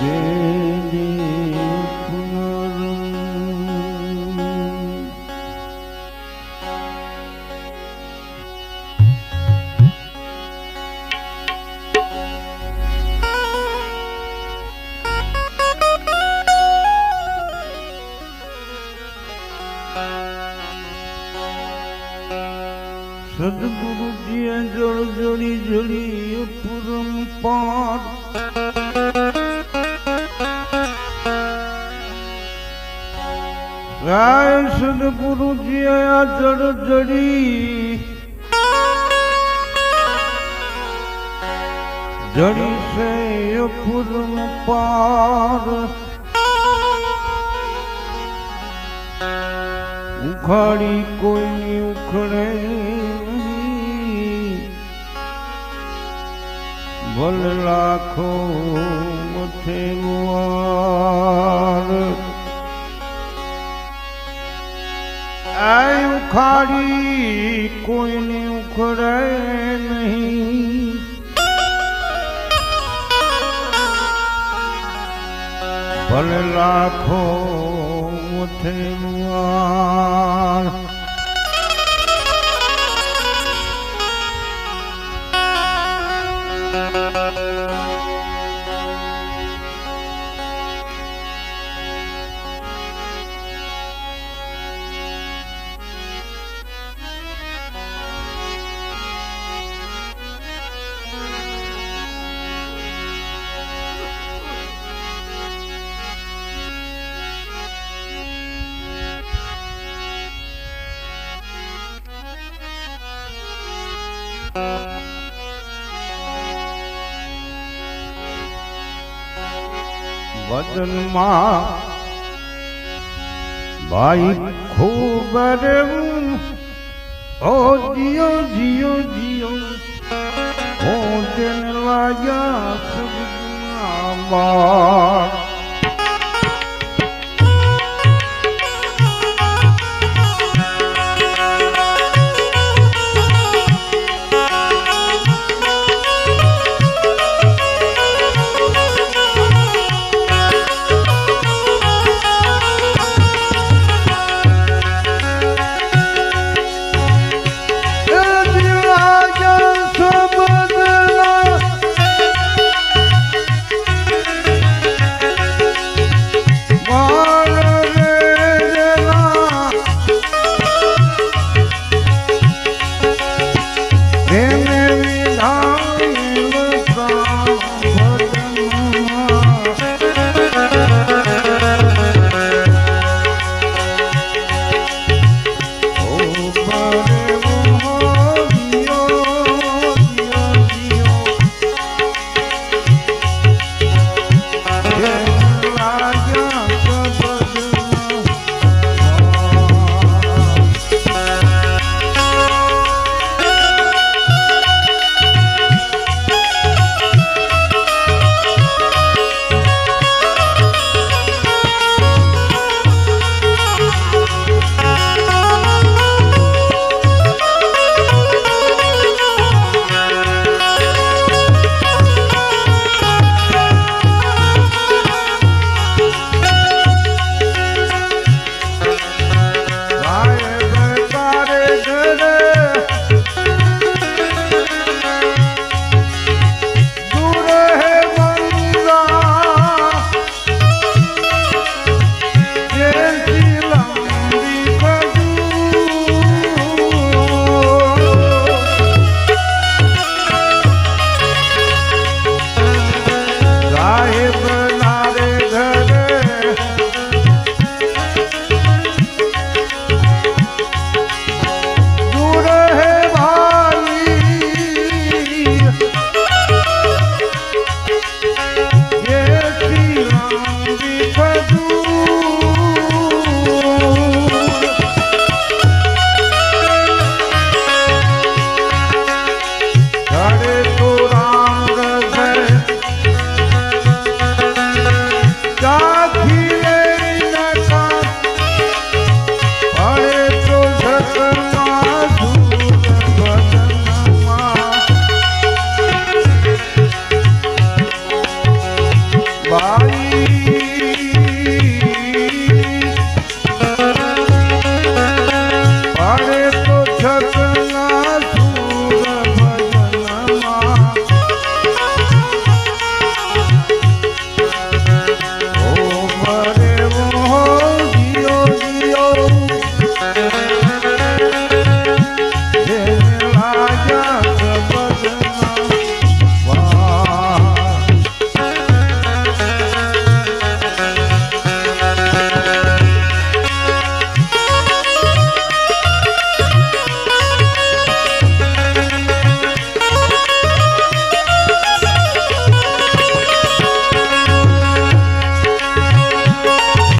gelip pınarım Sadık olup diye jol joli joli yapırım par રાય સદગુરુજી આ જડ જડી જડી. છે પૂરમ પાર. ઉખાડી કોઈ ઉખડે. ભલ લાખો મથે વાર ઉખાડી કોઈને ઉખડે નહીં. ભલે લાખો મુઠે વાર વદનમાં ભાઈ ખૂબ રહેવું ઓ જીઓ જીઓ જીઓ. ઓ તેને લાગ્યા બાળ